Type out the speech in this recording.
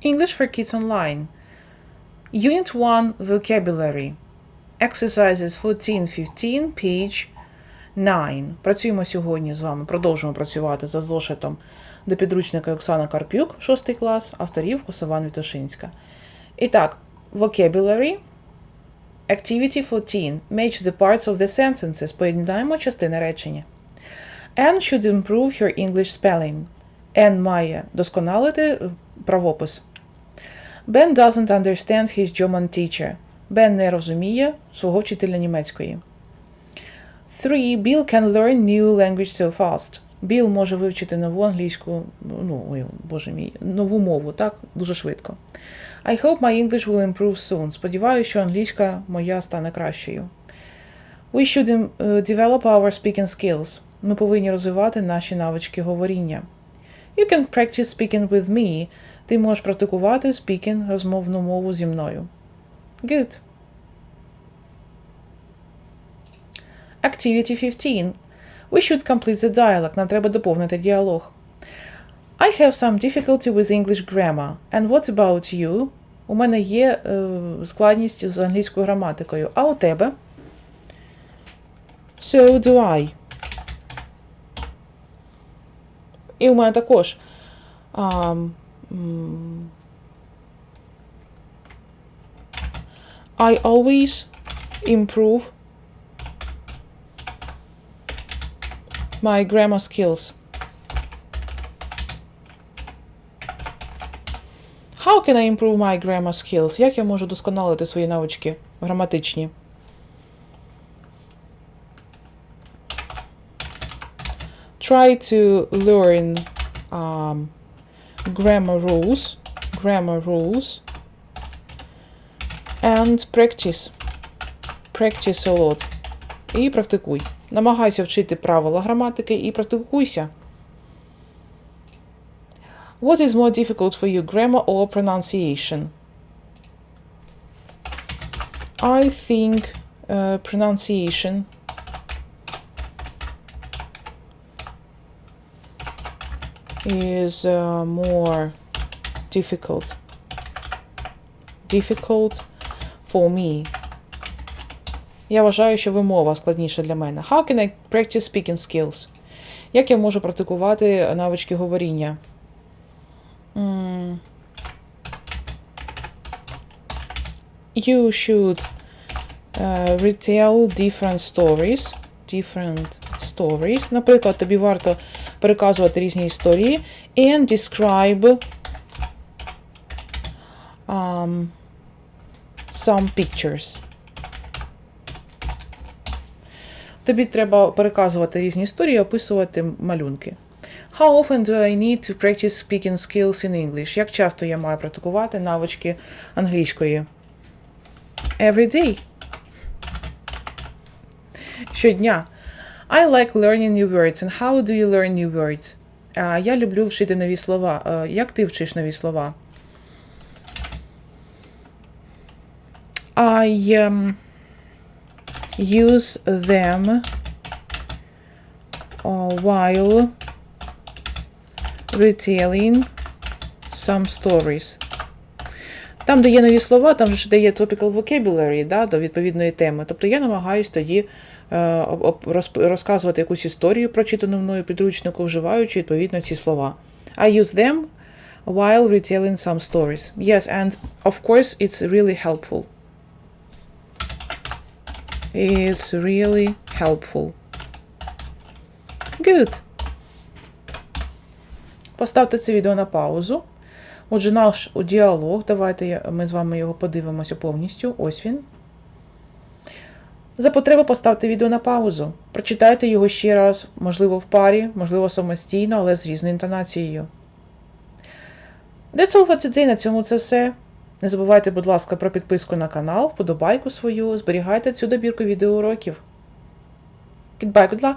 English for Kids Online. Unit 1 Vocabulary. Exercises 14-15, page 9. Працюємо сьогодні з вами, продовжуємо працювати за зошитом до підручника Оксана Карпюк, 6 клас, авторів Косован Вітошинська. І так, vocabulary. Activity 14. Match the parts of the sentences. Поєднаємо частини речення. Anne should improve her English spelling. Anne має досконалити правопис. Ben doesn't understand his German teacher. Бен не розуміє свого вчителя німецької. 3. Bill can learn new language so fast. Біл може вивчити нову англійську, ну, ой, боже мій, нову мову, так, дуже швидко. I hope my English will improve soon. Сподіваюся, що англійська моя стане кращою. We should uh, develop our speaking skills. Ми повинні розвивати наші навички говоріння. You can practice speaking with me. Ти можеш практикувати speaking, розмовну мову зі мною. Good. Activity 15. We should complete the dialogue. Нам треба доповнити діалог. I have some difficulty with English grammar. And what about you? У мене є е, складність з англійською граматикою. А у тебе? So do I. І у мене також. Um, м, I always improve my grammar skills. How can I improve my grammar skills? Як я можу досконалити свої навички граматичні? Try to learn um, grammar rules, grammar rules, and practice. Practice a lot. І практикуй. Намагайся вчити правила граматики і практикуйся. What is more difficult for you, grammar or pronunciation? I think uh, pronunciation is uh, more difficult. Difficult for me. Я вважаю, що вимова складніша для мене. How can I practice speaking skills? Як я можу практикувати навички говоріння? М. You should uh, retell different stories. Different stories. Наприклад, тобі варто переказувати різні історії. And describe um, some pictures. Тобі треба переказувати різні історії описувати малюнки. How often do I need to practice speaking skills in English? Як часто я маю практикувати навички англійської? Every day. Щодня. I like learning new words. And how do you learn new words? А, я люблю вчити нові слова. Як ти вчиш нові слова? I um, use them uh, while retelling some stories. Там, де є нові слова, там ж де є topical vocabulary, да, до відповідної теми. Тобто я намагаюсь тоді е, розказувати якусь історію, прочитану мною підручнику, вживаючи відповідно ці слова. I use them while retelling some stories. Yes, and of course it's really helpful. It's really helpful. Good. Поставте це відео на паузу. Отже, наш діалог. Давайте ми з вами його подивимося повністю. Ось він. За потреби поставте відео на паузу. Прочитайте його ще раз, можливо, в парі, можливо, самостійно, але з різною інтонацією. That's all for today. На цьому це все. Не забувайте, будь ласка, про підписку на канал, вподобайку свою, зберігайте цю добірку відеоуроків. Goodbye, good luck!